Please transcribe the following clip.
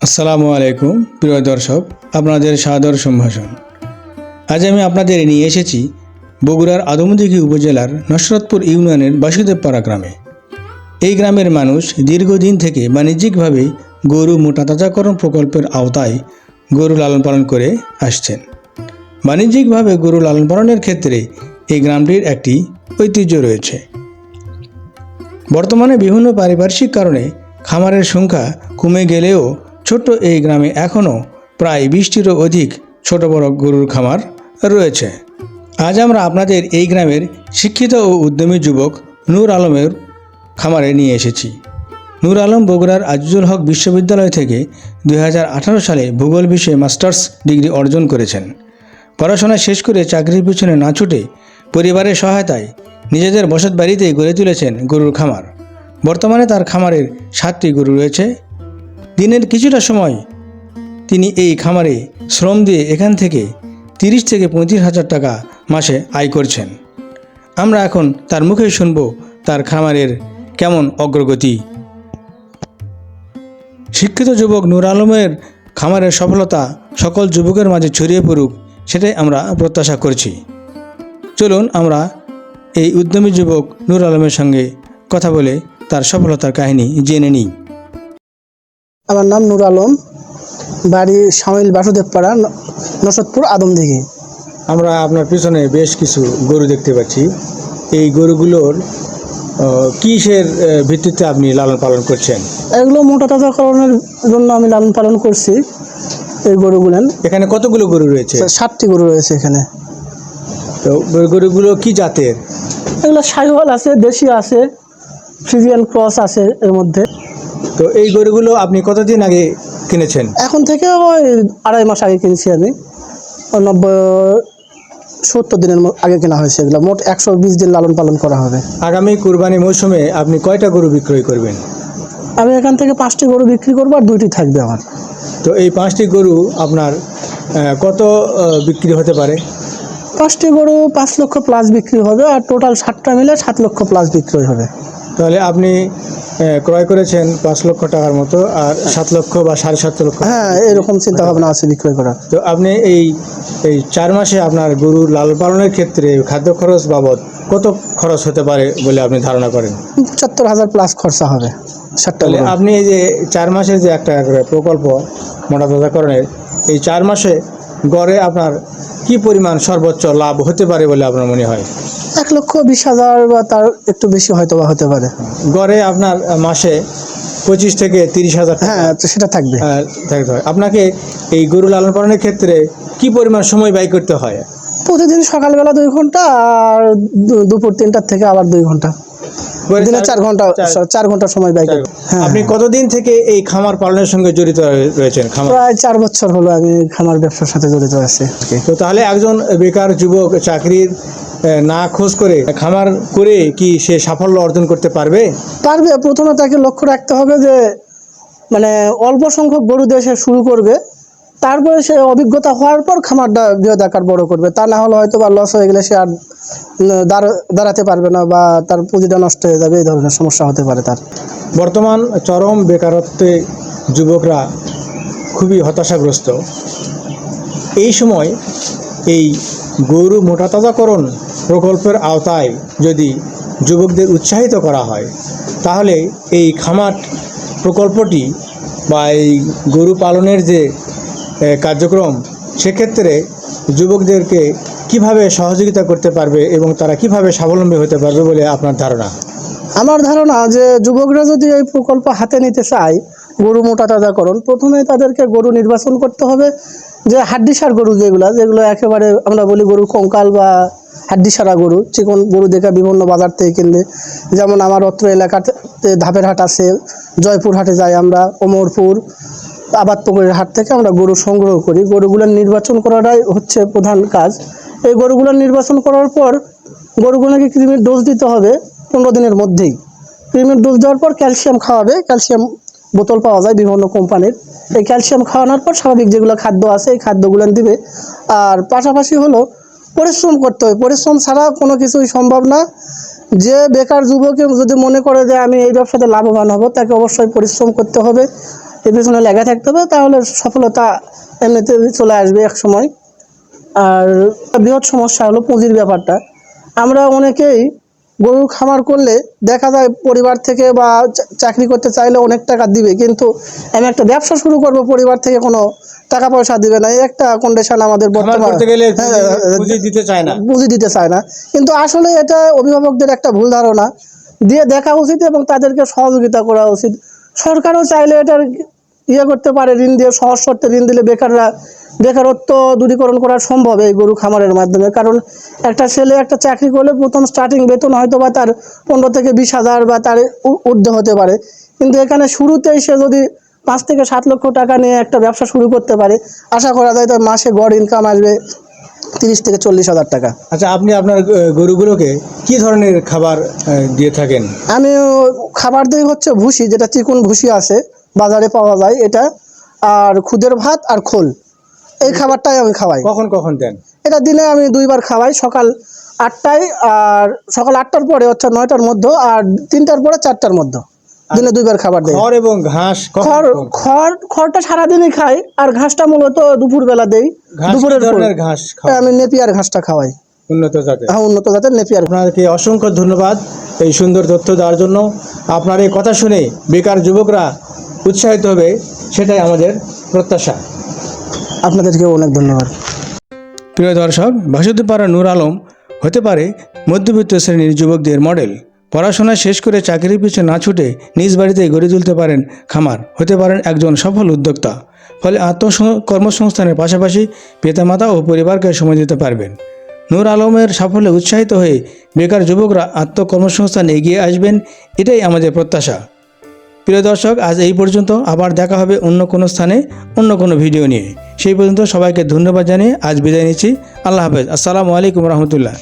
আসসালামু আলাইকুম, প্রিয় দর্শক, আপনাদের সাদর সম্ভাষণ। আজ আমি আপনাদের নিয়ে এসেছি বগুড়ার আদমদিঘি উপজেলার নসরতপুর ইউনিয়নের বাসুদেবপাড়া গ্রামে। এই গ্রামের মানুষ দীর্ঘদিন থেকে বাণিজ্যিকভাবে গরু মোটা তাজাকরণ প্রকল্পের আওতায় গরু লালন পালন করে আসছেন। বাণিজ্যিকভাবে গরু লালন পালনের ক্ষেত্রে এই গ্রামটির একটি ঐতিহ্য রয়েছে। বর্তমানে বিভিন্ন পারিপার্শ্বিক কারণে খামারের সংখ্যা কমে গেলেও ছোট্ট এই গ্রামে এখনও প্রায় বিশটিরও অধিক ছোট বড় গরুর খামার রয়েছে। আজ আমরা আপনাদের এই গ্রামের শিক্ষিত ও উদ্যমী যুবক নূর আলমের খামারে নিয়ে এসেছি। নূর আলম বগুড়ার আজিজুল হক বিশ্ববিদ্যালয় থেকে দু হাজার আঠারো সালে ভূগোল বিষয়ে মাস্টার্স ডিগ্রি অর্জন করেছেন। পড়াশোনা শেষ করে চাকরির পিছনে না ছুটে পরিবারের সহায়তায় নিজেদের বসত বাড়িতেই গড়ে তুলেছেন গরুর খামার। বর্তমানে তার খামারের সাতটি গরু রয়েছে। দিনের কিছুটা সময় তিনি এই খামারে শ্রম দিয়ে এখান থেকে তিরিশ থেকে পঁয়ত্রিশ হাজার টাকা মাসে আয় করছেন। আমরা এখন তার মুখেই শুনব তার খামারের কেমন অগ্রগতি। শিক্ষিত যুবক নূর আলমের খামারের সফলতা সকল যুবকের মাঝে ছড়িয়ে পড়ুক, সেটাই আমরা প্রত্যাশা করছি। চলুন আমরা এই উদ্যমী যুবক নূর আলমের সঙ্গে কথা বলে তার সফলতার কাহিনী জেনে নিই। আমার নাম নূর আলম। বাড়ি সামিল বাসুদেবপাড়া নসদপুর আদমদিঘি। আমরা আপনার পিছনে বেশ কিছু গরু দেখতে পাচ্ছি। এই গরুগুলোর কিসের ভিত্তিতে আপনি লালন পালন করছেন? এগুলো মোটা তাজাকরণের জন্য আমি লালন পালন করছি এই গরুগুলেন। এখানে কতগুলো গরু রয়েছে? সাতটি গরু রয়েছে এখানে। তো গরুগুলো কি জাতের? এগুলো সাইওয়াল আছে দেশি আছে ফ্রিজিয়ান ক্রস আছে এর মধ্যে। তো এই গরুগুলো আপনি কতদিন আগে কিনেছেন? এখন থেকে ওই আড়াই মাস আগে কিনেছি আমি। নব্বই সত্তর দিনের আগে কেনা হয়েছে এগুলো। মোট একশো বিশ দিন লালন পালন করা হবে। আগামী কুরবানি মৌসুমে আপনি কয়টা গরু বিক্রয় করবেন? আমি এখান থেকে পাঁচটি গরু বিক্রি করব আর দুইটি থাকবে আমার। তো এই পাঁচটি গরু আপনার কত বিক্রি হতে পারে? পাঁচটি গরু পাঁচ লক্ষ প্লাস বিক্রি হবে আর টোটাল ষাটটা মিলে সাত লক্ষ প্লাস বিক্রি হবে। তাহলে আপনি ক্রয় করেছেন পাঁচ লক্ষ টাকার মতো আর সাত লক্ষ বা সাড়ে সাত লক্ষ। হ্যাঁ এরকম চিন্তা ভাবনা আছে বিক্রয় করার। তো আপনি এই এই চার মাসে আপনার গরু লাল পালনের ক্ষেত্রে খাদ্য খরচ বাবদ কত খরচ হতে পারে বলে আপনি ধারণা করেন? পঁচাত্তর হাজার প্লাস খরচা হবে গরু। আপনি এই যে চার মাসের যে একটা করে প্রকল্প মোটা তাজাকরণের এই চার মাসে গড়ে আপনার কি পরিমাণ সর্বোচ্চ লাভ হতে পারে বলে আপনার মনে হয়? এক লক্ষ বিশ হাজার বা তার একটু বেশি হয়তো বা হতে পারে। গড়ে আপনার মাসে পঁচিশ থেকে তিরিশ হাজার হ্যাঁ তো সেটা থাকবে। থাকতে হয় আপনাকে এই গরু লালন পালনের ক্ষেত্রে কি পরিমাণ সময় ব্যয় করতে হয়? প্রতিদিন সকালবেলা দুই ঘণ্টা আর দুপুর তিনটার থেকে আবার দুই ঘণ্টা। দিনে চার ঘণ্টা চার- ঘণ্টা সময় ব্যয় করতে হ্যাঁ। আপনি কতদিন থেকে এই খামার পালনের সঙ্গে জড়িত রয়ে- রয়েছেন? প্রায় চার বছর হলো আমি খামার ব্যবসার সাথে জড়িত আছি। তো তাহলে একজন বেকার যুবক চাকরির না খোঁজ করে খামার করে কি সে সাফল্য অর্জন করতে পারবে? পারবে। প্রথমে তাকে লক্ষ্য রাখতে হবে যে মানে অল্প সংখ্যক গরু দিয়ে সে শুরু করবে। তারপরে সে অভিজ্ঞতা হওয়ার পর খামারটা বৃহৎ আকার বড় করবে। তা না হলে হয়তো বা লস হয়ে গেলে সে আর দাঁড়- দাঁড়াতে পারবে না বা তার পুঁজিটা নষ্ট হয়ে যাবে এই ধরনের সমস্যা হতে পারে তার। বর্তমান চরম বেকারত্বে যুবকরা খুবই হতাশাগ্রস্ত। এই সময় এই গরু মোটাতাজাকরণ প্রকল্পের আওতায় যদি যুবকদের উৎসাহিত করা হয়, তাহলে এই খামার প্রকল্পটি বা এই গরু পালনের যে কার্যক্রম, সেক্ষেত্রে যুবকদেরকে কীভাবে সহযোগিতা করতে পারবে এবং তারা কীভাবে স্বাবলম্বী হতে পারবে বলে আপনার ধারণা? আমার ধারণা যে, যুবকরা যদি এই প্রকল্প হাতে নিতে চায়, গরু মোটা তাজাকরণ প্রথমে তাদেরকে গরু নির্বাচন করতে হবে। যে, হাড্ডিসার গরু যেগুলো যেগুলো একেবারে আমরা বলি গরু কঙ্কাল বা হাড্ডিসারা গরু, চিকন গরু দেখে বিভিন্ন বাজার থেকে কিনলে। যেমন আমার অত্র এলাকাতে ধাপের হাট আছে, জয়পুর হাটে যাই আমরা, ওমরপুর, আবাদপুকুরের হাট থেকে আমরা গরু সংগ্রহ করি। গরুগুলোর নির্বাচন করাটাই হচ্ছে প্রধান কাজ। এই গরুগুলোর নির্বাচন করার পর গরুগুলোকে কৃমির ডোজ দিতে হবে পনেরো দিনের মধ্যেই। ক্রিমের ডোজ দেওয়ার পর ক্যালসিয়াম খাওয়াবে। ক্যালসিয়াম বোতল পাওয়া যায় বিভিন্ন কোম্পানির। এই ক্যালসিয়াম খাওয়ানোর পর স্বাভাবিক যেগুলো খাদ্য আছে, এই খাদ্যগুলো দিবে। আর পাশাপাশি হলো পরিশ্রম করতে হবে পরিশ্রম ছাড়া কোনো কিছুই সম্ভব না। যে বেকার যুবকে যদি মনে করে যে আমি এই ব্যবসাতে লাভবান হব, তাকে অবশ্যই পরিশ্রম করতে হবে। এর পেছনে লেগে থাকতে হবে, তাহলে সফলতা এমনিতে চলে আসবে এক সময়। আর বৃহৎ সমস্যা হলো পুঁজির ব্যাপারটা। আমরা অনেকেই গরুর খামার করলে দেখা যায় পরিবার থেকে বা চাকরি করতে চাইলে অনেক টাকা দিবে, কিন্তু আমি একটা ব্যবসা শুরু করব পরিবার থেকে কোনো টাকা পয়সা দিবে না একটা কন্ডিশন আমাদের বর্তমান করতে গেলে হ্যাঁ, পুঁজি- পুঁজি দিতে চায় না। বুঝি দিতে চায় না। কিন্তু আসলে এটা অভিভাবকদের একটা ভুল ধারণা দিয়ে দেখা উচিত এবং তাদেরকে সহযোগিতা করা উচিত। সরকারও চাইলে এটার ইয়ে করতে পারে ঋণ দিয়ে সহজ শর্তে ঋণ দিলে বেকাররা বেকারত্ব দূরীকরণ করা সম্ভব এই গরু খামারের মাধ্যমে। কারণ একটা ছেলে একটা চাকরি করলে প্রথম স্টার্টিং বেতন হয়তো বা তার পনেরো থেকে বিশ হাজার বা তার ঊর্ধ্বে হতে পারে। কিন্তু এখানে শুরুতেই সে যদি পাঁচ থেকে সাত লক্ষ টাকা নিয়ে একটা ব্যবসা শুরু করতে পারে। আশা করা যায় তার মাসে গড় ইনকাম আসবে তিরিশ থেকে চল্লিশ হাজার টাকা। আচ্ছা আপনি আপনার গরুগুলোকে কি ধরনের খাবার দিয়ে থাকেন? আমি খাবার দিই হচ্ছে ভুসি যেটা চিকুন ভুসি আছে বাজারে পাওয়া যায় এটা আর খুদের ভাত আর খোল। এই খাবারটাই আমি খাওয়াই। কখন কখন দেন? এটা দিনে আমি দুইবার খাওয়াই সকাল আটটায় আর সকাল আটটার পরে হচ্ছে নয়টার মধ্যে আর তিনটার পরে চারটার মধ্যে। দিনে দুইবার খাবার দেয়। খড় এবং ঘাস খড়? খড় খড়টা সারাদিনই খাই আর ঘাসটা মূলত দুপুরবেলা দেই। দুপুরের ধরনের ঘাস? আমি নেপিয়ার ঘাসটা খাওয়াই। উন্নত জাতের? হ্যাঁ উন্নত জাতের নেপিয়ার আপনাকে অসংখ্য ধন্যবাদ এই সুন্দর তথ্য দেওয়ার জন্য। আপনার এই কথা শুনে বেকার যুবকরা উৎসাহিত হবে সেটাই আমাদের প্রত্যাশা। আপনাদেরকে অনেক ধন্যবাদ। প্রিয় দর্শক বাসুদেবপাড়া নূর আলম হতে পারে মধ্যবিত্ত শ্রেণির যুবকদের মডেল। পড়াশোনা শেষ করে চাকরির পিছনে না ছুটে নিজ বাড়িতেই গড়ে তুলতে পারেন খামার। হতে পারেন একজন সফল উদ্যোক্তা। ফলে আত্মসং কর্মসংস্থানের পাশাপাশি পিতামাতা ও পরিবারকে সময় দিতে পারবেন। নূর আলমের সাফল্যে উৎসাহিত হয়ে বেকার যুবকরা আত্মকর্মসংস্থান এগিয়ে আসবেন, এটাই আমাদের প্রত্যাশা। প্রিয় দর্শক, আজ এই পর্যন্ত। আবার দেখা হবে অন্য কোনো স্থানে, অন্য কোনো ভিডিও নিয়ে। সেই পর্যন্ত সবাইকে ধন্যবাদ জানিয়ে আজ বিদায় নিচ্ছি। আল্লাহ হাফেজ। আসসালামু আলাইকুম রহমতুল্লাহ।